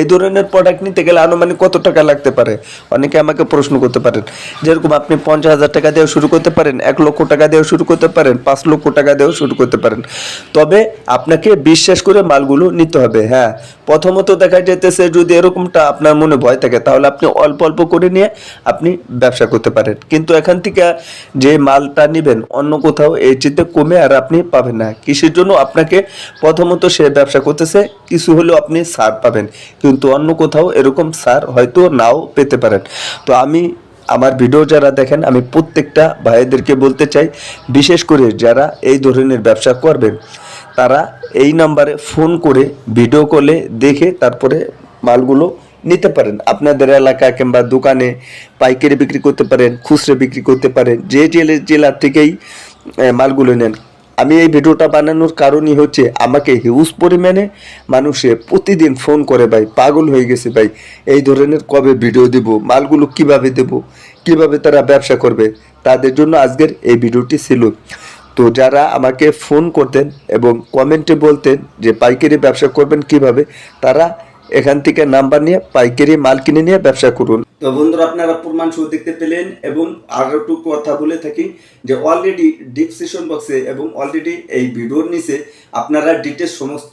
এই ধরনের প্রোডাক্ট নিতে গেলে আনুমানিক কত টাকা লাগতে পারে? অনেকে আমাকে প্রশ্ন করতে পারেন, যেরকম আপনি পঞ্চাশ হাজার টাকা দিয়েও শুরু করতে পারেন, এক লক্ষ টাকা দিয়েও শুরু করতে পারেন, পাঁচ লক্ষ টাকা দিয়েও শুরু করতে পারেন। তবে আপনাকে বিশ্বাস করে মালগুলো নিতে হবে হ্যাঁ। প্রথমত দেখা যেতেছে যদি এরকমটা আপনার মনে ভয় থাকে, তাহলে আপনি অল্প অল্প করে নিয়ে আপনি ব্যবসা করতে পারেন। কিন্তু এখান থেকে যে মালটা নেবেন, অন্য কোথাও এই চিন্তে কমে আর আপনি পাবেন না। কৃষির জন্য আপনাকে প্রথমত সে ব্যবসা করতেছে কিছু হলেও আপনি সার পাবেন। কিন্তু অন্য কোথাও এরকম সার হয়তো নাও পেতে পারেন। তো আমি, আমার ভিডিও যারা দেখেন, আমি প্রত্যেকটা ভাইদেরকে বলতে চাই, বিশেষ করে যারা এই ধরনের ব্যবসা করবেন, তারা এই নাম্বারে ফোন করে ভিডিও কলে দেখে তারপরে মালগুলো নিতে পারেন। আপনাদের এলাকা কিংবা দোকানে পাইকারি বিক্রি করতে পারেন, খুচরো বিক্রি করতে পারেন, যে জেলে, জেলা থেকেই মালগুলো নেন। আমি এই ভিডিওটা বানানোর কারণই হচ্ছে আমাকে হিউজ পরিমাণে মানুষে প্রতিদিন ফোন করে, ভাই, পাগল হয়ে গেছে, ভাই, এই ধরনের কবে ভিডিও দেব? মালগুলো কীভাবে দেব? কীভাবে তারা ব্যবসা করবে? তাদের জন্য আজকের এই ভিডিওটি ছিল। তো যারা আমাকে ফোন করতেন এবং কমেন্টে বলতেন যে, পাইকারি ব্যবসা করবেন কীভাবে? তারা এখান থেকে নাম্বার নিয়ে পাইকারি মাল কিনে নিয়ে ব্যবসা করুন। তো বন্ধুরা, আপনারা প্রমাণ সহ দেখতে পেলেন এবং আর একটু কথা বলে থাকি যে অলরেডি ডিসক্রিপশন বক্সে এবং অলরেডি এই ভিডিওর নিচে আপনারা ডিটেলস সমস্ত